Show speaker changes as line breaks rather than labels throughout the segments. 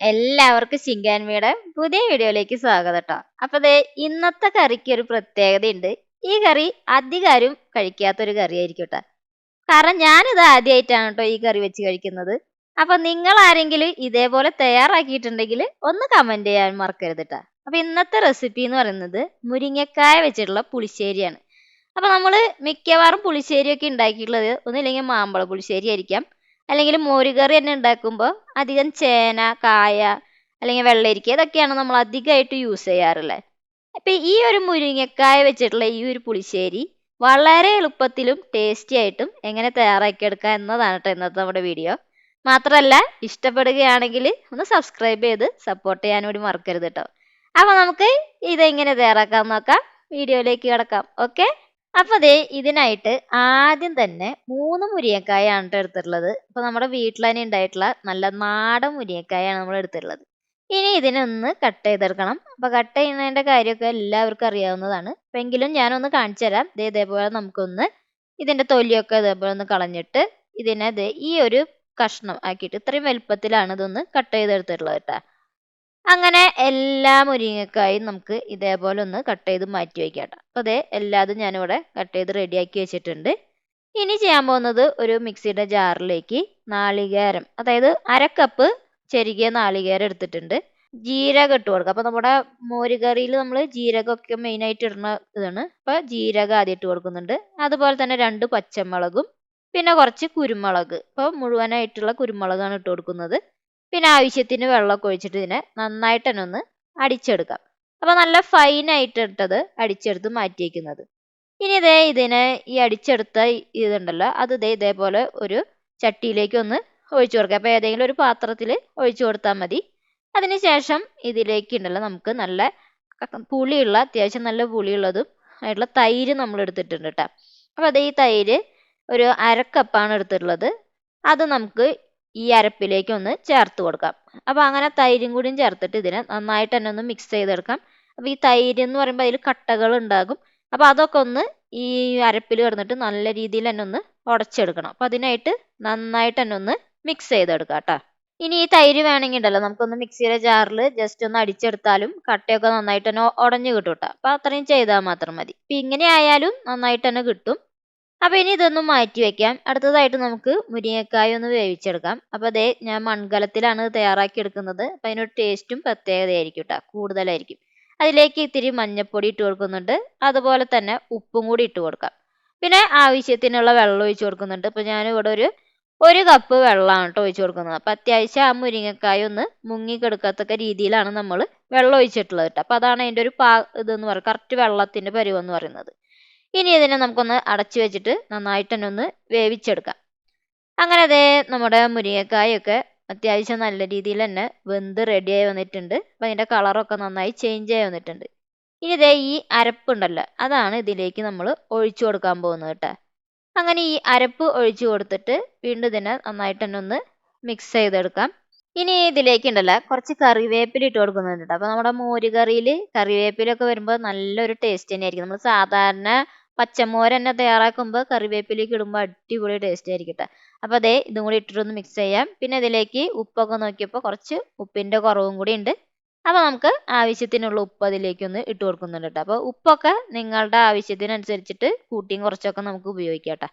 എല്ലാവർക്കും ശിങ്കാൻമിയുടെ പുതിയ വീഡിയോയിലേക്ക് സ്വാഗതം കേട്ടോ അപ്പൊ ദേ ഇന്നത്തെ കറിക്ക് ഒരു പ്രത്യേകതയുണ്ട്. ഈ കറി അധികാരും കഴിക്കാത്തൊരു കറി ആയിരിക്കും കേട്ടോ കാരണം ഞാനിത് ആദ്യമായിട്ടാണ് കേട്ടോ ഈ കറി വെച്ച് കഴിക്കുന്നത്. അപ്പൊ നിങ്ങൾ ആരെങ്കിലും ഇതേപോലെ തയ്യാറാക്കിയിട്ടുണ്ടെങ്കിൽ ഒന്ന് കമന്റ് ചെയ്യാൻ മറക്കരുത് കേട്ടോ അപ്പൊ ഇന്നത്തെ റെസിപ്പി എന്ന് പറയുന്നത് മുരിങ്ങക്കായ വെച്ചിട്ടുള്ള പുളിശ്ശേരിയാണ്. അപ്പൊ നമ്മൾ മിക്കവാറും പുളിശ്ശേരിയൊക്കെ ഉണ്ടാക്കിയിട്ടുള്ളത് ഒന്നില്ലെങ്കിൽ മാമ്പഴ പുളിശ്ശേരി ആയിരിക്കാം. അല്ലെങ്കിൽ മോരുകറി തന്നെ ഉണ്ടാക്കുമ്പോൾ അധികം ചേന കായ അല്ലെങ്കിൽ വെള്ളരിക്ക ഇതൊക്കെയാണ് നമ്മൾ അധികമായിട്ട് യൂസ് ചെയ്യാറുള്ളത്. അപ്പൊ ഈ ഒരു മുരിങ്ങക്കായ വെച്ചിട്ടുള്ള ഈ ഒരു പുളിശ്ശേരി വളരെ എളുപ്പത്തിലും ടേസ്റ്റി ആയിട്ടും എങ്ങനെ തയ്യാറാക്കി തയ്യാറാക്കിയെടുക്കുക എന്നതാണ് കേട്ടോ ഇന്നത്തെ നമ്മുടെ വീഡിയോ മാത്രമല്ല ഇഷ്ടപ്പെടുകയാണെങ്കിൽ ഒന്ന് സബ്സ്ക്രൈബ് ചെയ്ത് സപ്പോർട്ട് ചെയ്യാൻ കൂടി മറക്കരുത് കേട്ടോ അപ്പോൾ നമുക്ക് ഇതെങ്ങനെ തയ്യാറാക്കാം നോക്കാം. വീഡിയോയിലേക്ക് കിടക്കാം. ഓക്കെ അപ്പൊ ദേ ഇതിനായിട്ട് ആദ്യം തന്നെ മൂന്ന് മുരിയക്കായാണ് ട്ടോ എടുത്തിട്ടുള്ളത്. ഇപ്പൊ നമ്മുടെ വീട്ടിൽ തന്നെ ഉണ്ടായിട്ടുള്ള നല്ല നാടൻ മുരിയക്കായാണ് നമ്മൾ എടുത്തിട്ടുള്ളത്. ഇനി ഇതിനൊന്ന് കട്ട് ചെയ്തെടുക്കണം. അപ്പൊ കട്ട് ചെയ്യുന്നതിന്റെ കാര്യമൊക്കെ എല്ലാവർക്കും അറിയാവുന്നതാണ്. അപ്പൊ എങ്കിലും ഞാനൊന്ന് കാണിച്ചു തരാം. ഇതേപോലെ നമുക്കൊന്ന് ഇതിന്റെ തൊലിയൊക്കെ ഇതേപോലെ ഒന്ന് കളഞ്ഞിട്ട് ഇതിനെ ഈ ഒരു കഷ്ണം ആക്കിയിട്ട് ഇത്രയും വലുപ്പത്തിലാണ് ഇതൊന്ന് കട്ട് ചെയ്തെടുത്തിട്ടുള്ളത് കേട്ടോ അങ്ങനെ എല്ലാ മുരിങ്ങക്കായും നമുക്ക് ഇതേപോലെ ഒന്ന് കട്ട് ചെയ്ത് മാറ്റി വയ്ക്കാം കേട്ടോ അപ്പോൾ അതേ എല്ലാതും ഞാനിവിടെ കട്ട് ചെയ്ത് റെഡിയാക്കി വെച്ചിട്ടുണ്ട്. ഇനി ചെയ്യാൻ പോകുന്നത് ഒരു മിക്സിയുടെ ജാറിലേക്ക് നാളികേരം അതായത് അര കപ്പ് ചെരുകിയ നാളികേരം എടുത്തിട്ടുണ്ട്. ജീരകം ഇട്ട് കൊടുക്കുക അപ്പോൾ നമ്മുടെ മോരുകറിയിൽ നമ്മൾ ജീരകമൊക്കെ മെയിനായിട്ട് ഇടുന്ന ഇതാണ്. അപ്പോൾ ജീരകം ആദ്യം ഇട്ട് കൊടുക്കുന്നുണ്ട്. അതുപോലെ തന്നെ രണ്ട് പച്ചമുളകും പിന്നെ കുറച്ച് കുരുമുളക്. അപ്പോൾ മുഴുവനായിട്ടുള്ള കുരുമുളകാണ് ഇട്ട് കൊടുക്കുന്നത്. പിന്നെ ആവശ്യത്തിന് വെള്ളമൊക്കെ ഒഴിച്ചിട്ട് ഇതിനെ നന്നായിട്ട് തന്നെ ഒന്ന് അടിച്ചെടുക്കാം. അപ്പോൾ നല്ല ഫൈൻ ആയിട്ട് ഇട്ടത് അടിച്ചെടുത്ത് മാറ്റിയേക്കുന്നത് ഇനി ഇതേ ഇതിനെ ഈ അടിച്ചെടുത്ത ഇതുണ്ടല്ലോ അത് ഇതേ ഇതേപോലെ ഒരു ചട്ടിയിലേക്ക് ഒന്ന് ഒഴിച്ചു കൊടുക്കുക അപ്പോൾ ഏതെങ്കിലും ഒരു പാത്രത്തിൽ ഒഴിച്ചു കൊടുത്താൽ മതി. അതിനുശേഷം ഇതിലേക്ക് ഉണ്ടല്ലോ നമുക്ക് നല്ല പുളിയുള്ള അത്യാവശ്യം നല്ല പുളിയുള്ളതും ആയിട്ടുള്ള തൈര് നമ്മൾ എടുത്തിട്ടുണ്ട് കേട്ടോ. അപ്പോൾ അതേ ഈ തൈര് ഒരു അരക്കപ്പാണ് എടുത്തിട്ടുള്ളത്. അത് നമുക്ക് ഈ അരപ്പിലേക്ക് ഒന്ന് ചേർത്ത് കൊടുക്കാം. അപ്പോൾ അങ്ങനെ തൈരും കൂടിയും ചേർത്തിട്ട് ഇതിനെ നന്നായിട്ട് തന്നെ ഒന്ന് മിക്സ് ചെയ്തെടുക്കാം. അപ്പോൾ ഈ തൈര് എന്ന് പറയുമ്പോൾ അതിൽ കട്ടകൾ ഉണ്ടാകും. അപ്പോൾ അതൊക്കെ ഒന്ന് ഈ അരപ്പിൽ കിടന്നിട്ട് നല്ല രീതിയിൽ തന്നെ ഒന്ന് ഉടച്ചെടുക്കണം. അപ്പോൾ അതിനായിട്ട് നന്നായിട്ട് തന്നെ ഒന്ന് മിക്സ് ചെയ്തെടുക്കാം കേട്ടോ. ഇനി ഈ തൈര് വേണമെങ്കിൽ ഉണ്ടല്ലോ നമുക്കൊന്ന് മിക്സിയുടെ ജാറിൽ ജസ്റ്റ് ഒന്ന് അടിച്ചെടുത്താലും കട്ടയൊക്കെ നന്നായിട്ട് തന്നെ ഉടഞ്ഞു കിട്ടും കേട്ടോ. അപ്പോൾ അത്രയും ചെയ്താൽ മാത്രം മതി. ഇപ്പം ഇങ്ങനെ ആയാലും നന്നായിട്ട് തന്നെ കിട്ടും. അപ്പോൾ ഇനി ഇതൊന്നും മാറ്റി വെക്കാം. അടുത്തതായിട്ട് നമുക്ക് മുരിങ്ങക്കായ ഒന്ന് വേവിച്ചെടുക്കാം. അപ്പോൾ അതേ ഞാൻ മൺകലത്തിലാണ് തയ്യാറാക്കി എടുക്കുന്നത്. അപ്പോൾ അതിനൊരു ടേസ്റ്റും പ്രത്യേകതയായിരിക്കും കേട്ടോ കൂടുതലായിരിക്കും. അതിലേക്ക് ഇത്തിരി മഞ്ഞൾപ്പൊടി ഇട്ട് കൊടുക്കുന്നുണ്ട്. അതുപോലെ തന്നെ ഉപ്പും കൂടി ഇട്ട് കൊടുക്കാം. പിന്നെ ആവശ്യത്തിനുള്ള വെള്ളം ഒഴിച്ച് കൊടുക്കുന്നുണ്ട്. ഇപ്പോൾ ഞാൻ ഇവിടെ ഒരു ഒരു കപ്പ് വെള്ളമാണ് കേട്ടോ ഒഴിച്ച് കൊടുക്കുന്നത്. അപ്പോൾ അത്യാവശ്യം ആ മുരിങ്ങക്കായ ഒന്ന് മുങ്ങിക്കെടുക്കത്തക്ക രീതിയിലാണ് നമ്മൾ വെള്ളം ഒഴിച്ചിട്ടുള്ളത് കേട്ടോ അപ്പോൾ അതാണ് അതിന്റെ ഒരു പാ ഇതെന്ന് പറയുന്നത് കറക്റ്റ് വെള്ളത്തിന്റെ പരിവെന്ന് പറയുന്നത്. ഇനി ഇതിനെ നമുക്കൊന്ന് അടച്ചു വെച്ചിട്ട് നന്നായിട്ട് തന്നെ ഒന്ന് വേവിച്ചെടുക്കാം. അങ്ങനെ അതേ നമ്മുടെ മുരിങ്ങക്കായൊക്കെ അത്യാവശ്യം നല്ല രീതിയിൽ തന്നെ വെന്ത് റെഡിയായി വന്നിട്ടുണ്ട്. അപ്പം അതിന്റെ കളറൊക്കെ നന്നായി ചേഞ്ച് ആയി വന്നിട്ടുണ്ട്. ഇനി ഇതേ ഈ അരപ്പുണ്ടല്ലോ അതാണ് ഇതിലേക്ക് നമ്മൾ ഒഴിച്ചു കൊടുക്കാൻ പോകുന്നത് കേട്ടോ. അങ്ങനെ ഈ അരപ്പ് ഒഴിച്ചു കൊടുത്തിട്ട് വീണ്ടും ഇതിനെ നന്നായിട്ട് തന്നെ ഒന്ന് മിക്സ് ചെയ്തെടുക്കാം. ഇനി ഇതിലേക്ക് ഉണ്ടല്ലോ കുറച്ച് കറിവേപ്പില ഇട്ട് കൊടുക്കുന്നുണ്ട് അപ്പോൾ നമ്മുടെ മോര് കറിയിൽ കറിവേപ്പിലൊക്കെ വരുമ്പോൾ നല്ലൊരു ടേസ്റ്റ് തന്നെയായിരിക്കും. നമ്മൾ സാധാരണ പച്ചമോര് തന്നെ തയ്യാറാക്കുമ്പോൾ കറിവേപ്പിലേക്ക് ഇടുമ്പോൾ അടിപൊളി ടേസ്റ്റ് ആയിരിക്കും കേട്ടോ അപ്പോൾ അതേ ഇതും കൂടി ഇട്ടിട്ടൊന്ന് മിക്സ് ചെയ്യാം. പിന്നെ ഇതിലേക്ക് ഉപ്പൊക്കെ നോക്കിയപ്പോൾ കുറച്ച് ഉപ്പിന്റെ കുറവും കൂടി ഉണ്ട് അപ്പോൾ നമുക്ക് ആവശ്യത്തിനുള്ള ഉപ്പ് അതിലേക്ക് ഒന്ന് ഇട്ട് കൊടുക്കുന്നുണ്ട് കേട്ടോ അപ്പോൾ ഉപ്പൊക്കെ നിങ്ങളുടെ ആവശ്യത്തിനനുസരിച്ചിട്ട് കൂട്ടിയും കുറച്ചൊക്കെ നമുക്ക് ഉപയോഗിക്കാം കേട്ടോ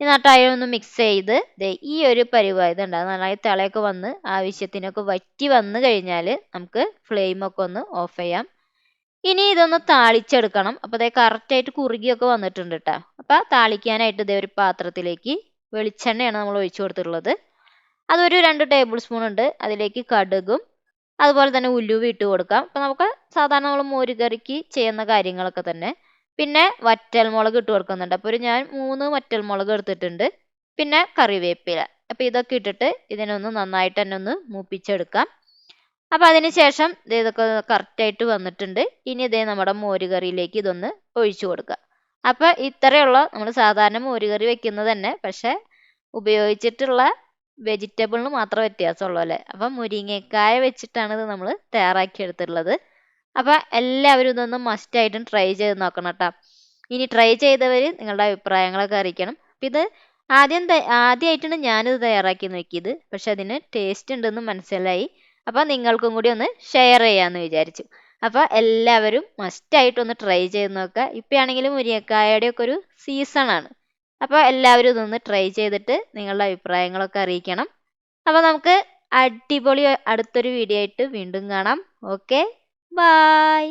എന്നിട്ട് ഒന്ന് മിക്സ് ചെയ്ത് ദേ ഈ ഒരു പരുവായത് ഉണ്ടാകും നന്നായി തിളയൊക്കെ വന്ന് ആവശ്യത്തിനൊക്കെ വറ്റി വന്നു കഴിഞ്ഞാൽ നമുക്ക് ഫ്ലെയിമൊക്കെ ഒന്ന് ഓഫ് ചെയ്യാം. ഇനി ഇതൊന്ന് താളിച്ചെടുക്കണം. അപ്പോൾ അതേ കറക്റ്റായിട്ട് കുറുകിയൊക്കെ വന്നിട്ടുണ്ട് കേട്ടോ അപ്പോൾ താളിക്കാനായിട്ട് ഇതേ ഒരു പാത്രത്തിലേക്ക് വെളിച്ചെണ്ണയാണ് നമ്മൾ ഒഴിച്ചു കൊടുത്തിട്ടുള്ളത്. അതൊരു രണ്ട് ടേബിൾ സ്പൂൺ ഉണ്ട്. അതിലേക്ക് കടുകും അതുപോലെ തന്നെ ഉലുവ ഇട്ട് കൊടുക്കാം. അപ്പോൾ നമുക്ക് സാധാരണ നമ്മൾ മോരുകറിക്ക് ചെയ്യുന്ന കാര്യങ്ങളൊക്കെ തന്നെ. പിന്നെ വറ്റൽമുളക് ഇട്ട് കൊടുക്കുന്നുണ്ട്. അപ്പോൾ ഒരു ഞാൻ മൂന്ന് വറ്റൽമുളക് എടുത്തിട്ടുണ്ട്. പിന്നെ കറിവേപ്പില. അപ്പോൾ ഇതൊക്കെ ഇട്ടിട്ട് ഇതിനൊന്ന് നന്നായിട്ട് തന്നെ ഒന്ന് മൂപ്പിച്ചെടുക്കാം. അപ്പോൾ അതിന് ശേഷം ഇതൊക്കെ കറക്റ്റായിട്ട് വന്നിട്ടുണ്ട്. ഇനി ഇതേ നമ്മുടെ മോരുകറിയിലേക്ക് ഇതൊന്ന് ഒഴിച്ചു കൊടുക്കുക അപ്പോൾ ഇത്രയുള്ള നമ്മൾ സാധാരണ മോരുകറി വെക്കുന്നത് തന്നെ പക്ഷേ ഉപയോഗിച്ചിട്ടുള്ള വെജിറ്റബിളിന് മാത്രം വ്യത്യാസമുള്ളൂ അല്ലേ? അപ്പം മുരിങ്ങക്കായ വെച്ചിട്ടാണ് ഇത് നമ്മൾ തയ്യാറാക്കി എടുത്തിട്ടുള്ളത്. അപ്പോൾ എല്ലാവരും ഇതൊന്ന് മസ്റ്റായിട്ടും ട്രൈ ചെയ്ത് നോക്കണം കേട്ടോ. ഇനി ട്രൈ ചെയ്തവർ നിങ്ങളുടെ അഭിപ്രായങ്ങളൊക്കെ അറിയിക്കണം. അപ്പം ഇത് ആദ്യം ആദ്യമായിട്ടാണ് ഞാനിത് തയ്യാറാക്കി നോക്കിയത് പക്ഷെ അതിന് ടേസ്റ്റ് ഉണ്ടെന്ന് മനസ്സിലായി. അപ്പോൾ നിങ്ങൾക്കും കൂടി ഒന്ന് ഷെയർ ചെയ്യാമെന്ന് വിചാരിച്ചു. അപ്പോൾ എല്ലാവരും മസ്റ്റായിട്ട് ഒന്ന് ട്രൈ ചെയ്ത് നോക്കുക ഇപ്പോഴാണെങ്കിലും മുരിങ്ങക്കായയുടെ ഒക്കെ ഒരു സീസണാണ് അപ്പോൾ എല്ലാവരും ഇതൊന്ന് ട്രൈ ചെയ്തിട്ട് നിങ്ങളുടെ അഭിപ്രായങ്ങളൊക്കെ അറിയിക്കണം. അപ്പോൾ നമുക്ക് അടിപൊളി അടുത്തൊരു വീഡിയോ ആയിട്ട് വീണ്ടും കാണാം. Okay bye